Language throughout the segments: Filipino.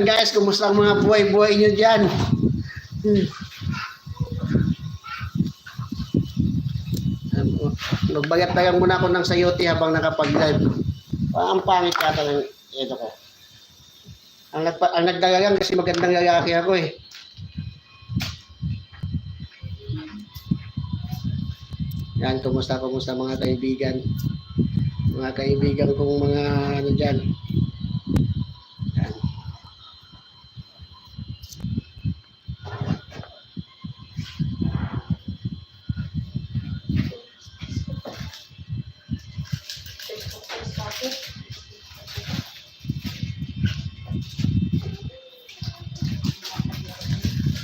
Guys, kumusta ang mga buhay-buhay nyo dyan? Hmm. Ano, Magbayat-bayang muna ako ng sayote habang nakapag-live. Ah, ang pangit yata ng ito ko. Ang, nagpa, ang nagdalagang kasi magandang lalaki ako eh. Yan, kumusta, kumusta mga kaibigan. Mga kaibigan kong mga ano dyan.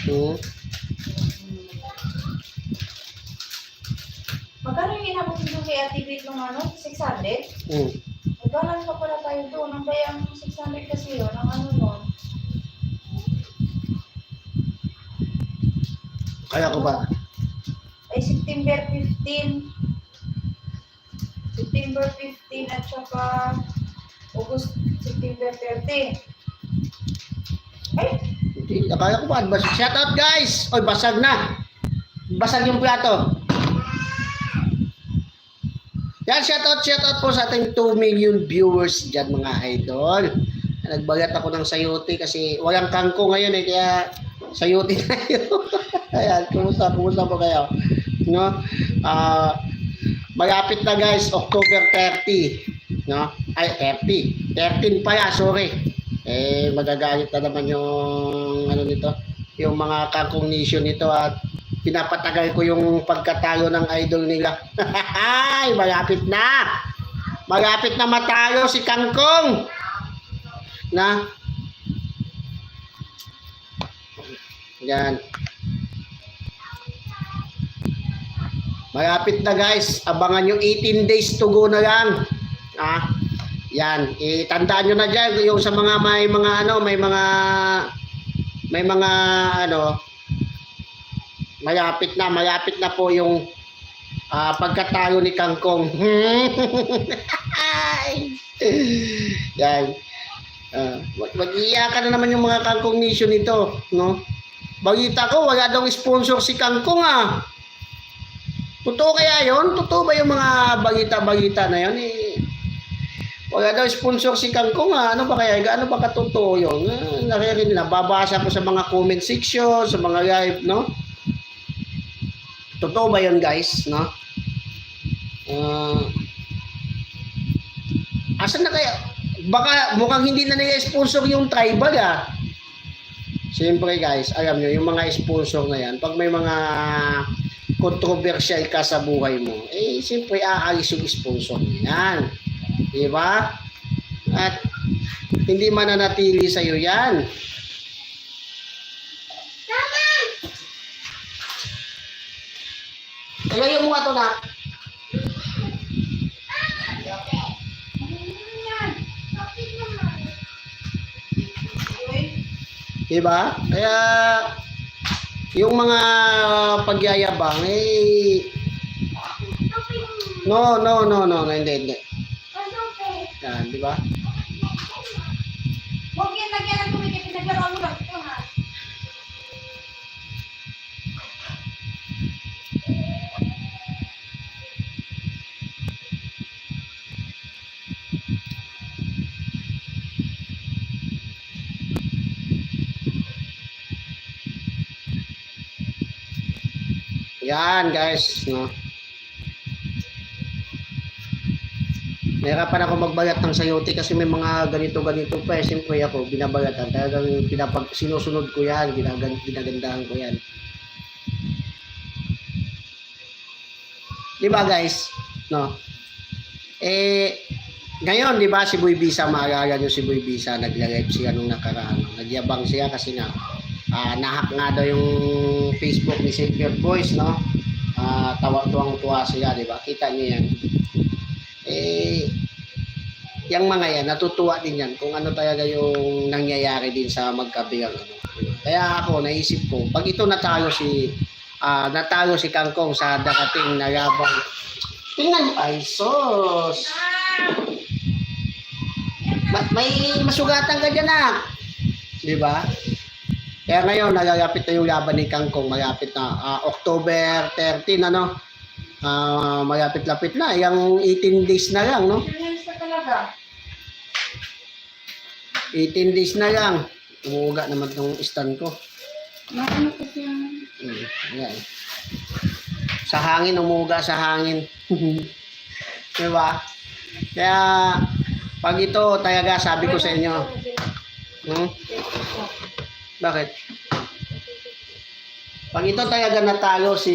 2. Magkano yung inabot mo kay Ate Bit nung ano? 600? Oo. Magkano ka pala tayo doon? Ang kaya ang 600 kasi yun, ang ano nun? Kaya ko ba? Ay, September 15. September 15 at saka August, September 30. Ay, hindi, akala ko ba? Shout out guys! Oy, basag na! Basag yung plato. Yan, shout out, shout out po sa ating 2 million viewers dyan mga idol. Nagbagat ako ng sayote kasi walang kangko ngayon eh, kaya sayote tayo. Ayan, kumusta, kumusta po kayo? No? Ah, malapit na guys, October 30. No? Ay, 30. 13 pala, sorry. Eh, magagalit na naman yung ano nito, yung mga kangkong nation nito at pinapatagal ko yung pagkatalo ng idol nila. Ay, malapit na. Malapit na matalo si Kangkong. Na? Yan. Malapit na guys. Abangan yung 18 days to go na lang. Ah, yan. Itandaan nyo na dyan yung sa mga may mga ano, may mga may mga ano, malapit na, malapit na po yung ah, pagkatalo ni Kangkong. Yan. Uh, mag-iiyakan na naman yung mga Kangkong Nation nito, no? Balita ko, wala daw sponsor si Kangkong ah. Totoo kaya yon? Totoo ba yung mga balita-balita na yon? Eh, wala daw sponsor si Kangkong ah. Ano ba kaya? Gaano ba katotoo yun? Ah, naririnig na. Babasa ko sa mga comment section, sa mga live, no? Totoo ba yun guys, no? Ah, asan na kaya? Baka mukhang hindi na nila sponsor yung tribal ah. Siyempre guys, alam nyo, yung mga sponsor na yan, pag may mga controversial ka sa buhay mo, eh siyempre aalis yung sponsor mo yan. Di ba? At hindi mananatili sa'yo yan. Kaya mo nga to na. Di ba? Kaya yung mga pagyayabang eh No, no, no, no, no, hindi, hindi. Yan, di ba? huwag yan lagyan ng. Pinaglaro mo lang. Ito ha. Yan, guys, no. Nahirapan ako magbayat ng sayote kasi may mga ganito-ganito pa eh. Siyempre ako, binabayatan. Talagang pinapag, sinusunod ko yan, ginagan, ginagandahan ko yan. Di ba guys? No? Eh, ngayon, di ba, si Boy Bisa, maalala nyo si Boy Bisa, nagla-live siya nung nakaraan. Nagyabang siya kasi nga, ah nahack nga daw yung Facebook ni Savior Boys, no? Ah, tawang tuwa sila, di ba? Kita niyo yan. Eh, yung mga yan, natutuwa din yan kung ano talaga yung nangyayari din sa magkabilang ano. Kaya ako, naisip ko, pag ito natalo si ah natalo si Kangkong sa darating na laban. Tingnan, ay sos. Ma- may masugatan ka dyan ah. Di ba? Kaya ngayon, nalalapit na yung laban ni Kangkong. Malapit na. Ah, October 13, ano? Ah, malapit-lapit na. Yung 18 days na lang, no? Serious na talaga. 18 days na lang. Umuuga naman tong stand ko. Maano kasi. Hmm, ayan. Sa hangin, umuuga sa hangin. Di ba? Kaya, pag ito, talaga, sabi ko sa inyo, hmm? Bakit? Pag ito talaga natalo si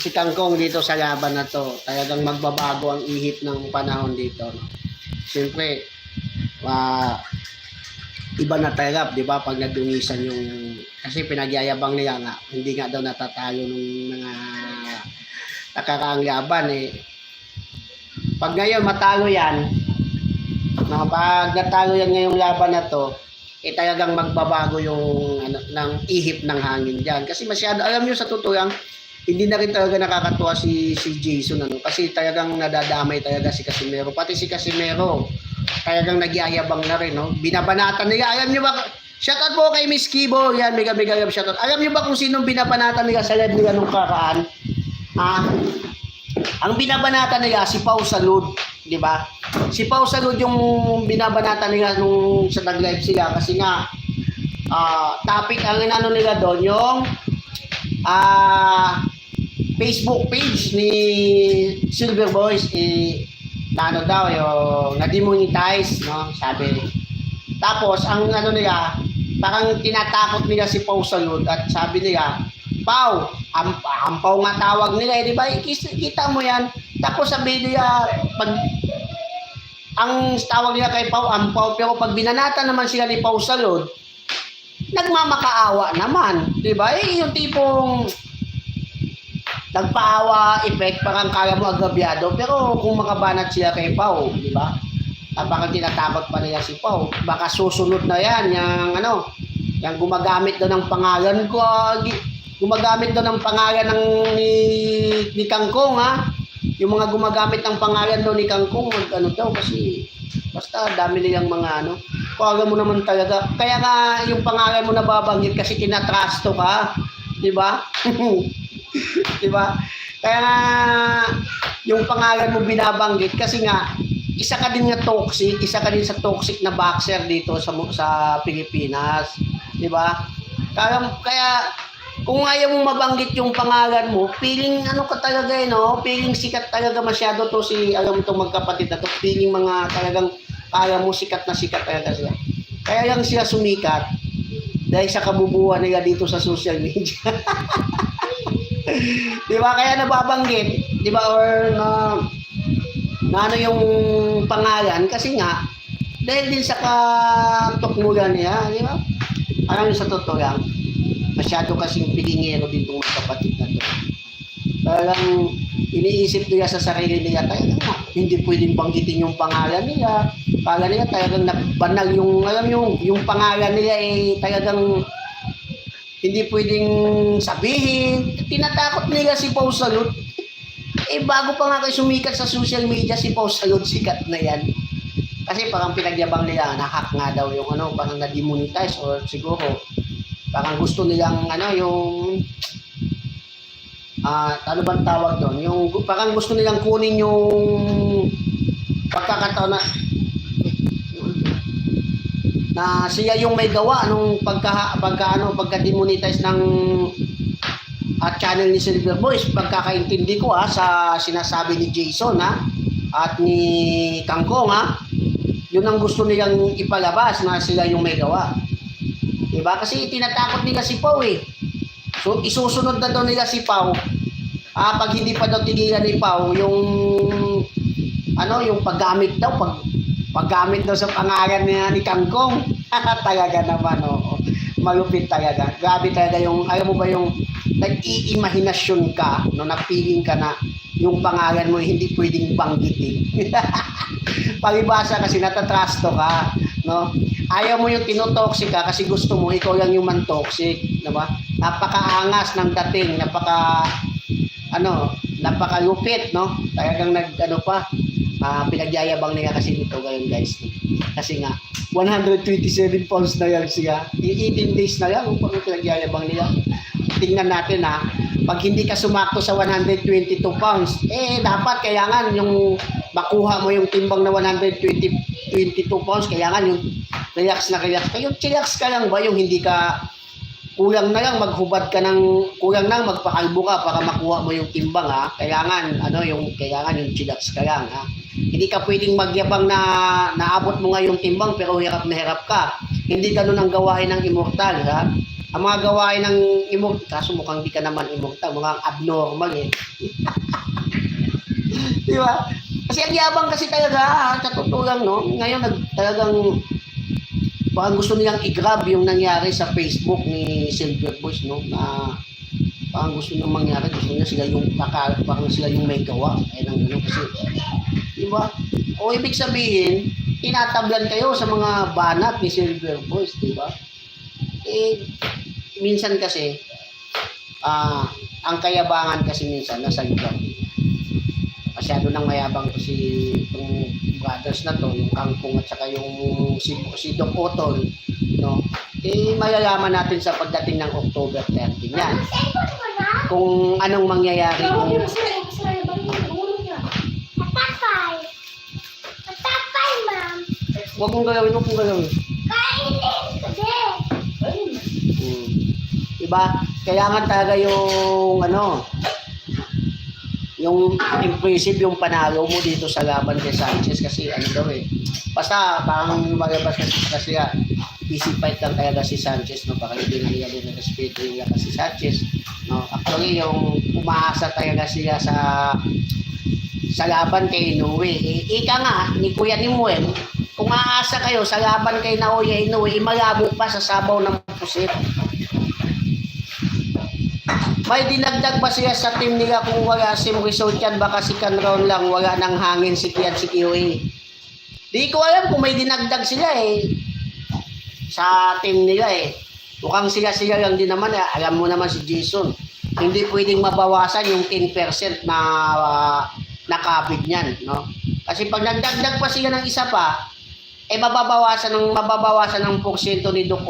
si Kangkong dito sa laban na to, talagang magbabago ang ihip ng panahon dito. No? Siyempre, ah, iba na talaga, di ba, pag nadungisan yung, kasi pinagyayabang nila nga, hindi nga daw natatalo ng mga nakaraang laban eh. Pag ngayon matalo yan, no, pag natalo yan ngayong laban na to, eh talagang magbabago yung ano, ng ihip ng hangin diyan kasi masyado alam niyo sa totoo hindi na rin talaga nakakatuwa si si Jason ano kasi talagang nadadamay talaga si Casimero pati si Casimero talagang nagyayabang na rin no binabanatan nila alam niyo ba Shoutout po kay Miss Kibo. Yan, mega mega love shoutout. Alam niyo ba kung sinong binabanatan nila sa live nila nung kakaan? Ah, ang binabanatan nila si Pau Salud, di ba? Si Pau Salud yung binabanatan nila nung sa nag-live sila kasi nga ah topic ang inano nila doon yung ah Facebook page ni Silver Boys eh ano daw yung na-demonetize no sabi tapos ang ano nila parang tinatakot nila si Pau Salud at sabi nila Pau, am ampaw nga tawag nila, eh, di ba? Kita mo yan. Tapos sabi nila, pag ang tawag nila kay Pau, ampaw, pero pag binanata naman sila ni Pau Salud, nagmamakaawa naman. Di ba? Eh, yung tipong nagpaawa effect, parang kala mo agabyado, pero kung makabanat sila kay Pau, di ba? At baka tinatakot pa nila si Pau. Baka susunod na yan, yung ano, yung gumagamit daw ng pangalan ko, ah, gumagamit daw ng pangalan ng ni, ni Kangkong ha. Yung mga gumagamit ng pangalan daw ni Kangkong, mag, ano daw kasi basta dami nilang mga ano. Kung mo naman talaga. Kaya nga yung pangalan mo nababanggit kasi tinatrasto ka. Di ba? Di ba? Kaya yung pangalan mo binabanggit kasi nga isa ka din nga toxic, isa ka din sa toxic na boxer dito sa sa Pilipinas, 'di ba? Kaya kaya kung ayaw mong mabanggit yung pangalan mo, feeling ano ka talaga eh, no? Feeling sikat talaga masyado to si, alam mo itong magkapatid na to, feeling mga talagang kaya mo sikat na sikat talaga sila. Kaya lang sila sumikat dahil sa kabubuan nila dito sa social media. di ba? Kaya nababanggit, di ba? Or na, na ano yung pangalan kasi nga dahil din sa katukmulan niya, di ba? Alam niyo sa totoo lang, masyado kasing pilingero din itong magkapatid na to. Talagang iniisip nila sa sarili nila, kaya nga, hindi pwedeng banggitin yung pangalan nila. Kala nila talagang nabanal yung, alam yung, yung pangalan nila eh talagang hindi pwedeng sabihin. Tinatakot nila si Pau Salud. Eh, bago pa nga kayo sumikat sa social media, si Pau Salud sikat na yan. Kasi parang pinagyabang nila, na-hack nga daw yung ano, parang na-demonetize or siguro parang gusto nilang ano yung ah ano bang tawag doon yung parang gusto nilang kunin yung pagkakataon na na siya yung may gawa nung pagka pagka ano pagka demonetize ng at channel ni Silver Boys pagkakaintindi ko ha sa sinasabi ni Jason ha at ni Kangkong ha yun ang gusto nilang ipalabas na sila yung may gawa Diba? Kasi tinatakot nila si Pau eh. So, isusunod na daw nila si Pau. Ah, pag hindi pa daw tigilan ni Pau, yung ano, yung paggamit daw, pag paggamit daw sa pangalan niya ni Kangkong. talaga naman, oo. Malupit talaga. Grabe talaga yung, alam mo ba yung nag-iimahinasyon ka, no, napiling ka na yung pangalan mo hindi pwedeng banggitin. Palibasa kasi natatrasto ka, no? Ayaw mo yung tinotoxic ka kasi gusto mo ikaw lang yung man-toxic, di ba? Napakaangas ng dating, napaka ano, napakalupit, no? Talagang nag ano pa, ah, pinagyayabang nila kasi dito ngayon, guys. Kasi nga, 127 pounds na yan siya. I- 18 days na yan, paano pinagyayabang nila. Tingnan natin ha, pag hindi ka sumakto sa 122 pounds, eh dapat kailangan yung makuha mo yung timbang na 120 22 pounds, kailangan yung relax na relax ka. Yung chillax ka lang ba, yung hindi ka kulang na lang maghubad ka ng kulang na lang magpakalbo ka para makuha mo yung timbang ha. Kailangan ano yung kailangan yung chillax ka lang ha. Hindi ka pwedeng magyabang na naabot mo nga yung timbang pero hirap na hirap ka. Hindi ganun ang gawain ng immortal ha. Ang mga gawain ng immortal, kaso mukhang di ka naman immortal, mukhang abnormal eh. Di ba? Kasi ang yabang kasi talaga, sa totoo lang, no? Ngayon, nag, talagang parang gusto nilang i-grab yung nangyari sa Facebook ni Silver Boys, no? Na parang gusto nilang mangyari, gusto nila sila yung baka, parang sila yung may gawa. Ay, nang gano'n kasi, di ba? O ibig sabihin, tinatablan kayo sa mga banat ni Silver Boys, di ba? Eh, minsan kasi, ah, ang kayabangan kasi minsan nasa lugar masyado nang mayabang to si itong brothers na to, yung Kangkong at saka yung si, si Doc Otol, no? Eh, malalaman natin sa pagdating ng October 13 yan. Kung anong mangyayari kung Huwag mong galawin, huwag mong galawin. Hmm. Diba? Kailangan talaga yung ano, yung impressive yung panalo mo dito sa laban kay Sanchez kasi ano daw eh. Basta parang lumalabas kasi, kasi ah, easy fight lang talaga si Sanchez no? Para hindi na nila din respeto nila kasi Sanchez no? Actually yung umaasa talaga sila sa sa laban kay Inoue. Eh, ika nga ni Kuya Nimuel kung aasa kayo sa laban kay Naoya Inoue eh, malabo pa sa sabaw ng pusit may dinagdag ba siya sa team nila kung wala si Result yan? Baka si Canron lang, wala nang hangin si Kian si QA. Di ko alam kung may dinagdag sila eh. Sa team nila eh. Mukhang sila-sila lang din naman. Eh. Alam mo naman si Jason. Hindi pwedeng mabawasan yung 10% na uh, nakabig niyan. No? Kasi pag nagdagdag pa sila ng isa pa, eh mababawasan ng mababawasan ng porsyento ni Doc.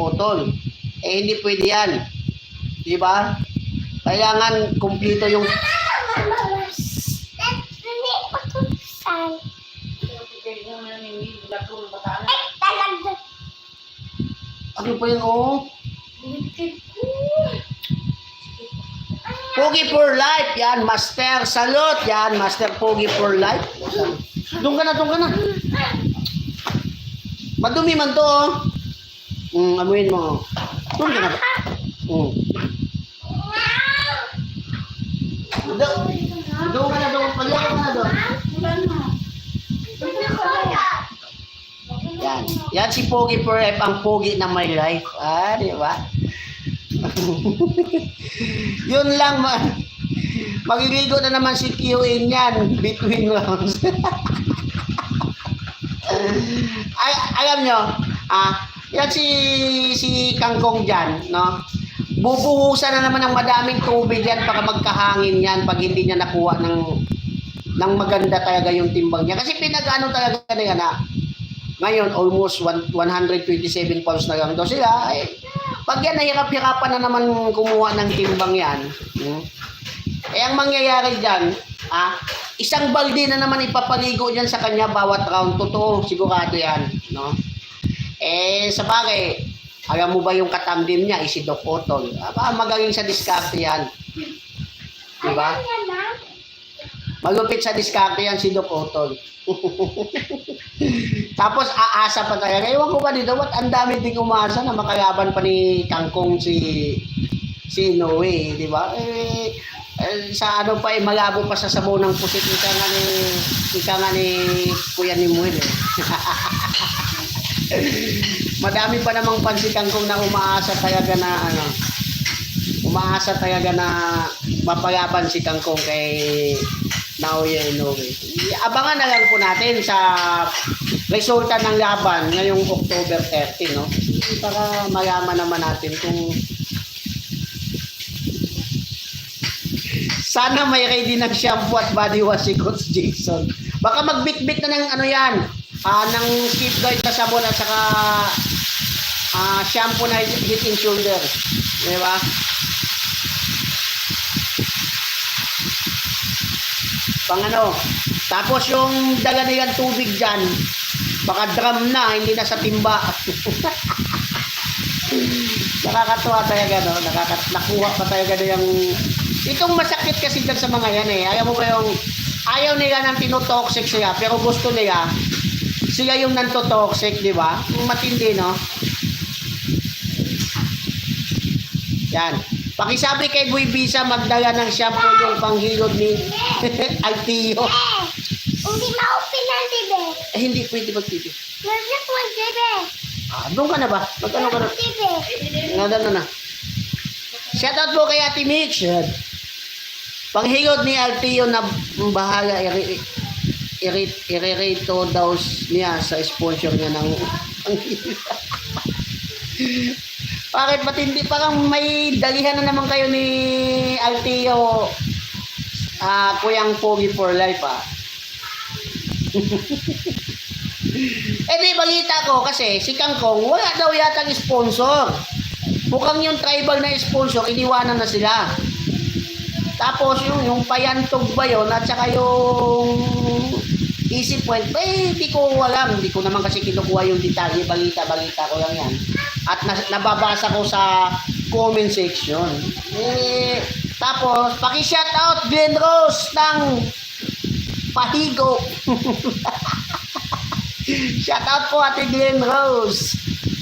Eh hindi pwede yan. Di ba? Kailangan kumpleto yung ano pa yun oh? Pogi for life, yan, master, salute, yan, master Pogi for life. Doon ka na, doon ka na. Madumi man to, oh. Mm, amuin mo. Doon ka na. Mm. Doon, doon ka na, doon. Ka na, doon. Yan. Yan si Pogi for life, ang Pogi na my life. Ah, di ba? Yun lang, ma. Magiligo na naman si QA niyan between rounds. Ay, alam nyo, ah, yan si si Kangkong dyan, no? Bubuhusan na naman ng madaming tubig yan para magkahangin yan pag hindi niya nakuha ng ng maganda talaga yung timbang niya. Kasi pinag-ano talaga na yan, ah. Ngayon, almost one- 127 pounds na lang daw sila. Eh, pag yan, nahirap-hirapan na naman kumuha ng timbang yan. Hmm? Eh, ang mangyayari dyan, ah, isang balde na naman ipapaligo dyan sa kanya bawat round. Totoo, sigurado yan. No? Eh, sa bagay, alam mo ba yung katamdim niya, eh, si Doc Otol. Ah, magaling sa diskarte yan. Diba? Malupit sa diskarte yan si Doc Otol. Tapos aasa pa tayo. Ewan ko ba dito, what ang dami ding umasa na makalaban pa ni Kangkong si si Noe, di ba? Eh, eh, sa ano pa eh, malabo pa sa sabaw ng pusit ika nga ni ika nga ni Kuya ni Muel eh. Madami pa namang pansi Kangkong na umaasa talaga na ano umaasa talaga na mapalaban si Kangkong kay Naoya Inoue. Abangan na lang po natin sa resulta ng laban ngayong October 30, no? Para malaman naman natin kung sana may ready ng shampoo at body wash si Coach Jason. Baka magbitbit na ng ano yan, ah ng skip guard na sabon at saka ah shampoo na head and shoulder. Di ba? Pang ano. Tapos yung dala nilang tubig dyan, baka drum na, hindi na sa timba. Nakakatuwa talaga, no? Nakakat nakuha pa talaga na yung... Itong masakit kasi dyan sa mga yan eh. Ayaw mo ba yung... Ayaw nila ng tinotoxic sila, pero gusto nila, sila yung nantotoxic, di ba? Matindi, no? Yan. Pakisabi kay Boy Bisa magdala ng shampoo yung panghilod ni Altio. Eh, hindi ma-open ang tibi. Eh, hindi pwede mag-TV. Nasip mo ang tibi. Ah, doon ka na ba? Mag-ano ka na? Tibi. Nga na na na. Shoutout po kay Ate Mitch. Panghilod ni Altio na bahala i- i- i-rerito daw niya sa sponsor niya ng. Bakit matindi? Parang may dalihan na naman kayo ni Altio ah Kuyang Pogi for Life ah. eh di balita ko kasi si Kangkong wala daw yata sponsor. Mukhang yung tribal na sponsor, iniwanan na sila. Tapos yung, yung payantog ba yun at saka yung Easy point, eh, hindi ko alam. Hindi ko naman kasi kinukuha yung detalye, balita-balita ko lang yan. At na, nababasa ko sa comment section. Eh, tapos, paki-shoutout Glenn Rose ng Pahigo. shoutout po Ate Glenn Rose.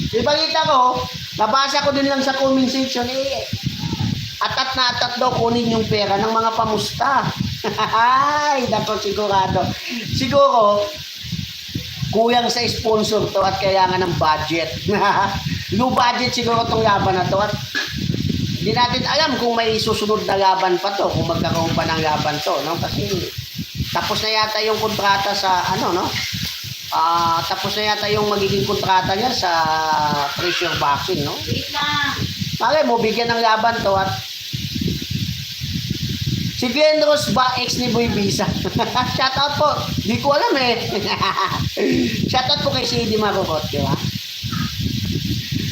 Di balita ko, nabasa ko din lang sa comment section, eh, atat na atat daw kunin yung pera ng mga pamusta. Ay, dako sigurado. Siguro, kulang sa sponsor to at kailangan ng budget. Low budget siguro tong laban na to at hindi natin alam kung may susunod na laban pa to, kung magkakaroon pa ng laban to, no? Kasi tapos na yata yung kontrata sa ano, no? Ah, tapos na yata yung magiging kontrata niya sa pressure boxing, no? Wait lang. Malay mo, bigyan ng laban to at si Glenn Rose ba ex ni Boy Bisa? Shoutout po. Di ko alam eh. Shoutout po kay si Eddie Marocot, di ba?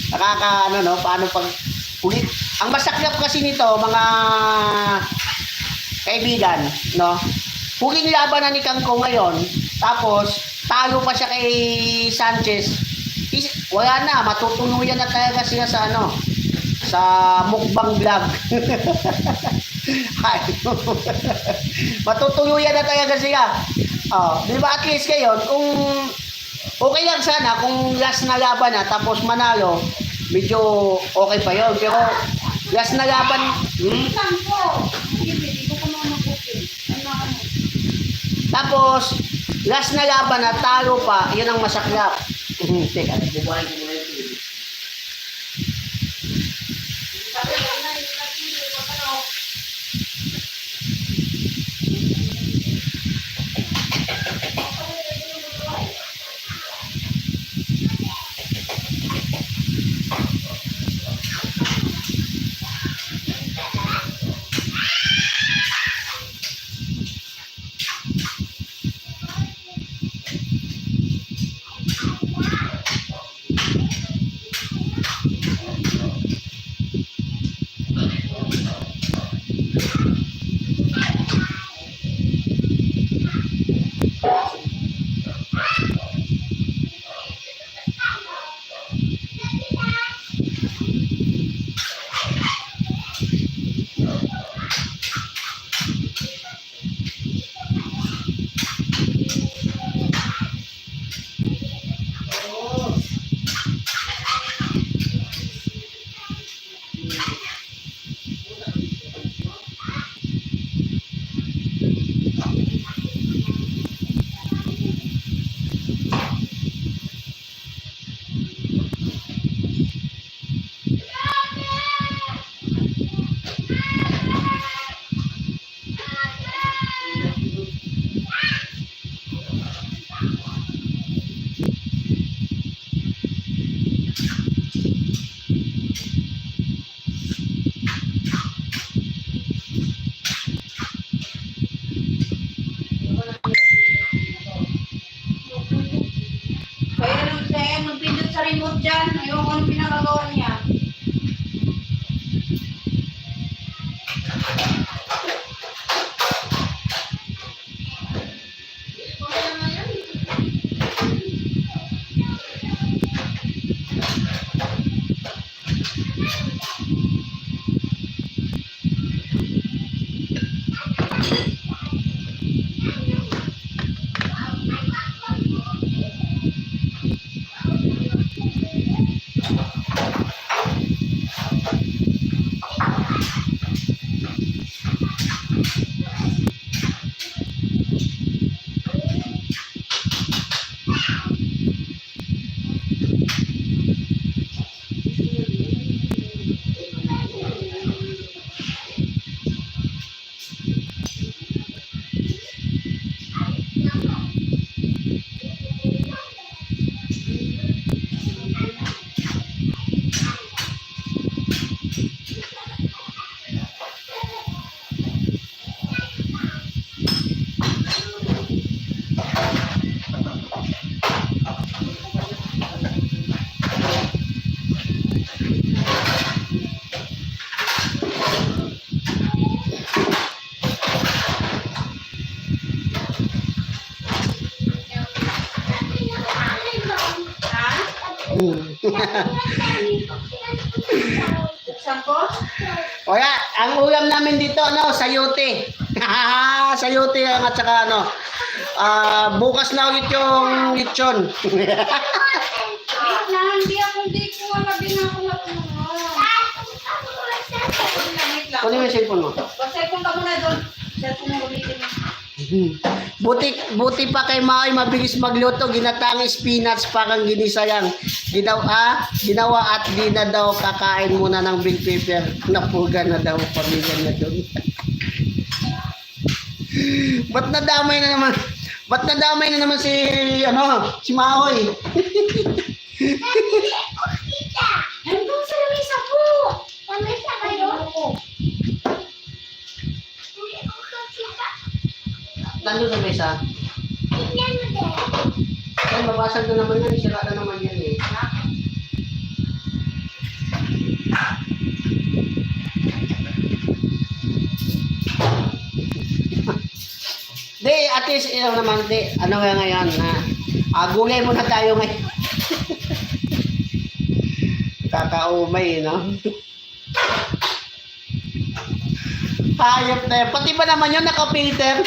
Nakaka, ano no, paano pag ulit. Ang masaklap kasi nito, mga kaibigan, no? Huling laban na ni Kangko ngayon, tapos talo pa siya kay Sanchez. Is- Wala na, matutuluyan na talaga sila sa ano, sa mukbang vlog. Matutuluyan na talaga sila. Oh, di ba at least kayo, kung okay lang sana kung last na laban na tapos manalo, medyo okay pa yon Pero last na laban, hmm, tapos last na laban na talo pa, yun ang masaklap. Teka, bubuhayin ko Gracias. Ko? Wala, ang ulam namin dito, ano, sayote. sayote ang at saka ano, ah, bukas na ulit yung lechon. Kunin mo yung cellphone mo. Cellphone ka muna doon. Cellphone mo ulitin mo. Buti, buti pa kay Maoy mabilis magluto, ginatang spinach parang ginisayang. Ginaw, ah, ginawa at di na daw kakain muna ng bell pepper. Napuga na daw pamilya na doon. Ba't nadamay na naman? Ba't nadamay na naman si, ano, si Maoy? Ay, mabasag na naman yan. Sira na naman yan eh. Di, at least, ano naman, di, ano nga ngayon, na, ah, gulay muna tayo ngayon. Kakaumay, no? Hayop na yun. Pati ba naman yun nakapilter?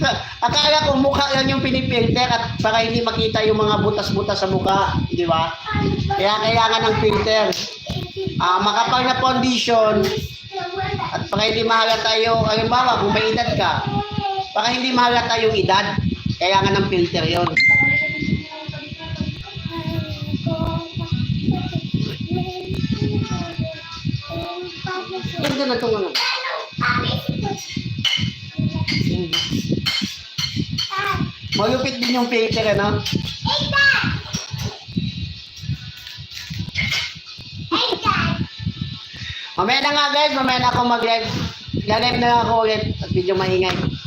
Akala ko mukha lang yung pinipilter at para hindi makita yung mga butas-butas sa mukha, di ba? Kaya kailangan ng filter. Ah, makapal na foundation at para hindi mahalata yung, halimbawa kung may edad ka, para hindi mahalata yung edad, kailangan ng filter yon. Ganda na itong ano. Malupit din yung filter, ano? Mamaya na nga guys, mamaya na ako mag-live. Live na ako ulit at video maingay.